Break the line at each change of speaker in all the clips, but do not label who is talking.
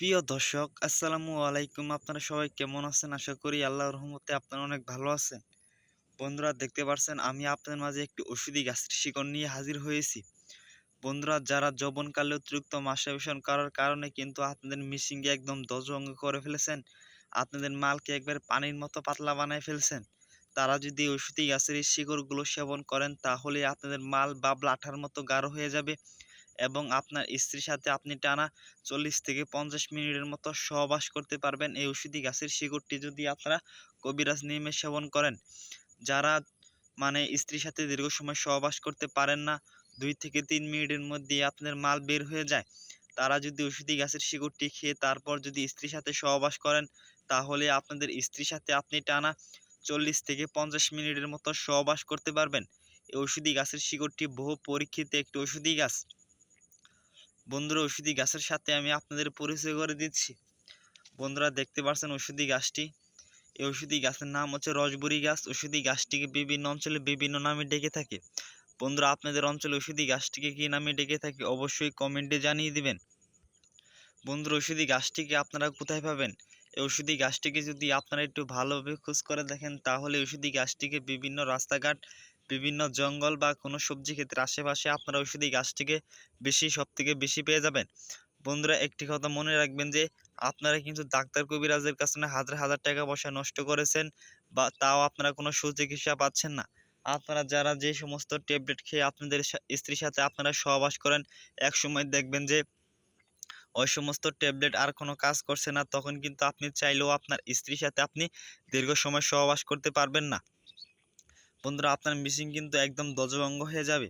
প্রিয় দর্শক, আসসালামু আলাইকুম। আপনারা সবাই কেমন আছেন? আশা করি আল্লাহর রহমতে আপনারা অনেক ভালো আছেন। বন্ধুরা, দেখতে পাচ্ছেন আমি আপনাদের মাঝে একটি ওষুধি গাছের শিকড় নিয়ে হাজির হয়েছি। বন্ধুরা, যারা যৌবনকালে অতিরিক্ত মাস্টারবেশন করার কারণে কিন্তু আপনাদের মিশিংকে একদম দজভঙ্গ করে ফেলেছেন, আপনাদের মালকে একবার পানির মতো পাতলা বানায় ফেলছেন। তারা যদি ওষুধি গাছের এই শিকড়গুলো সেবন করেন, তাহলে আপনাদের মাল বা আঠার মতো গাঢ় হয়ে যাবে এবং আপনার স্ত্রীর সাথে আপনি টানা চল্লিশ থেকে পঞ্চাশ মিনিটের মতো সহবাস করতে পারবেন। এই ওষুধি গাছের শিকড়টি যদি আপনারা কবিরাজ নিয়মে সেবন করেন, যারা মানে স্ত্রীর সাথে দীর্ঘ সময় সহবাস করতে পারেন না, দুই থেকে তিন মিনিটের মধ্যে আপনার মাল বের হয়ে যায়। তারা যদি ওষুধি গাছের শিকড়টি খেয়ে তারপর যদি স্ত্রীর সাথে সহবাস করেন, তাহলে আপনাদের স্ত্রীর সাথে আপনি টানা চল্লিশ থেকে পঞ্চাশ মিনিটের মতো সহবাস করতে পারবেন। এই ওষুধি গাছের শিকড়টি বহু পরীক্ষিত একটি ওষুধি গাছ। বন্ধুরা, ওষুধি গাছের সাথে আমি আপনাদের পরিচয় করে দিচ্ছি। বন্ধুরা, দেখতে পাচ্ছেন ওষুধি গাছটি। এই ওষুধি গাছের নাম হচ্ছে রসবুরি গাছ। ওষুধি গাছটিকে বিভিন্ন অঞ্চলে বিভিন্ন নামে ডেকে থাকে। বন্ধুরা, আপনাদের অঞ্চলে ওষুধি গাছটিকে কী নামে ডেকে থাকে অবশ্যই কমেন্টে জানিয়ে দিবেন। বন্ধুরা, ওষুধি গাছটিকে আপনারা কোথায় পাবেন? ওষুধি গাছটিকে যদি আপনারা একটু ভালোভাবে খোঁজ করে দেখেন, তাহলে ওষুধি গাছটিকে বিভিন্ন রাস্তাঘাট, বিভিন্ন জঙ্গল বা কোনো সবজি ক্ষেত্রে আশেপাশে আপনারা ওষুধি গাছটিকে বেশি সব থেকে বেশি পেয়ে যাবেন। বন্ধুরা, একটি কথা মনে রাখবেন যে, আপনারা কিন্তু ডাক্তার কবিরাজের কাছে হাজার হাজার টাকা পয়সা নষ্ট করেছেন বা তাও আপনারা কোনো সুচিকিৎসা পাচ্ছেন না। আপনারা যারা যে সমস্ত ট্যাবলেট খেয়ে আপনাদের স্ত্রীর সাথে আপনারা সহবাস করেন এক সময় দেখবেন যে ওই সমস্ত ট্যাবলেট আর কোনো কাজ করছে না, তখন কিন্তু আপনি চাইলেও আপনার স্ত্রীর সাথে আপনি দীর্ঘ সময় সহবাস করতে পারবেন না। বন্ধুরা, আপনার মিশিং কিন্তু একদম দজভঙ্গ হয়ে যাবে।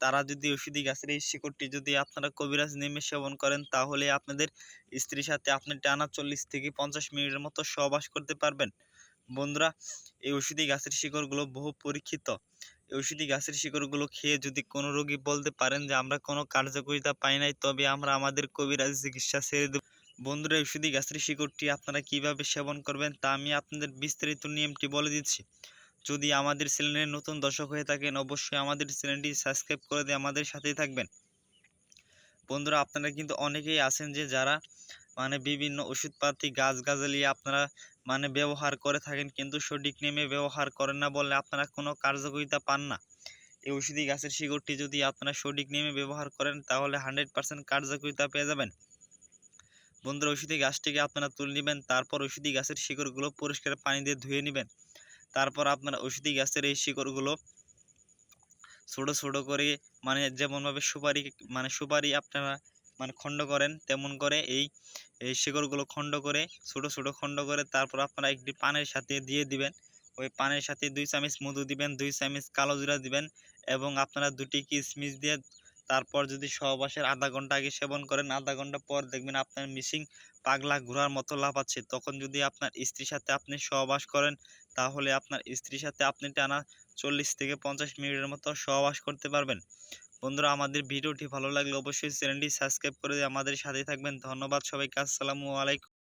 তারা যদি ওষুধি গাছের এই শিকড়টি যদি আপনারা কবিরাজ নেমে সেবন করেন, তাহলে আপনাদের স্ত্রীর সাথে আপনি টানা চল্লিশ থেকে পঞ্চাশ মিনিটের মতো সহবাস করতে পারবেন। বন্ধুরা, এই ওষুধি গাছের শিকড়গুলো বহু পরীক্ষিত। ওষুধি গাছের শিকড়গুলো খেয়ে যদি কোনো রোগী বলতে পারেন যে, আমরা কোনো কার্যকারিতা পাই নাই, তবে আমরা আমাদের কবিরাজ চিকিৎসা ছেড়ে দেব। বন্ধুরা ওষুধি গাছের শিকড়টি আপনারা কীভাবে সেবন করবেন তা আমি আপনাদের বিস্তারিত নিয়মটি বলে দিচ্ছি। যদি আমাদের চ্যানেলের নতুন দর্শক হয়ে থাকেন, অবশ্যই আমাদের চ্যানেলটি সাবস্ক্রাইব করে দিয়ে আমাদের সাথেই থাকবেন। বন্ধুরা, আপনারা কিন্তু অনেকেই আছেন যে, যারা মানে বিভিন্ন ওষুধপাতি গাছগাছালি আপনারা মানে ব্যবহার করে থাকেন কিন্তু সঠিক নেমে ব্যবহার করেন না বলে আপনারা কোনো কার্যকারিতা পান না। এই ওষুধি গাছের শিকড়টি যদি আপনারা সঠিক নেমে ব্যবহার করেন তাহলে হান্ড্রেড পার্সেন্ট কার্যকারিতা পেয়ে যাবেন। বন্ধুরা, ওষুধি গাছটিকে আপনারা তুলে নেবেন, তারপর ওষুধি গাছের শিকড়গুলো পরিষ্কার পানি দিয়ে ধুয়ে নেবেন। তারপর আপনারা ওষুধি গাছের এই শিকড়গুলো ছোটো ছোটো করে মানে যেমনভাবে সুপারি মানে সুপারি আপনারা মানে খণ্ড করেন, তেমন করে এই এই শিকড়গুলো খণ্ড করে, ছোটো ছোটো খণ্ড করে তারপর আপনারা একটি পানের সাথে দিয়ে দিবেন। ওই পানের সাথে দুই চামচ মধু দিবেন, দুই চামচ কালো জিরা দিবেন এবং আপনারা দুটি কিশমিশ দিয়ে তারপর যদি সহবাসের আধা ঘণ্টা আগে সেবন করেন, আধা ঘণ্টা পর দেখবেন আপনার মিসিং পাগলা ঘোরার মতো লাফাচ্ছে। তখন যদি আপনার স্ত্রীর সাথে আপনি সহবাস করেন, তাহলে আপনার স্ত্রীর সাথে আপনি টানা চল্লিশ থেকে পঞ্চাশ মিনিটের মতো সহবাস করতে পারবেন। বন্ধুরা, আমাদের ভিডিওটি ভালো লাগলে অবশ্যই চ্যানেলটি সাবস্ক্রাইব করে আমাদের সাথে থাকবেন। ধন্যবাদ সবাইকে। আসসালামু আলাইকুম।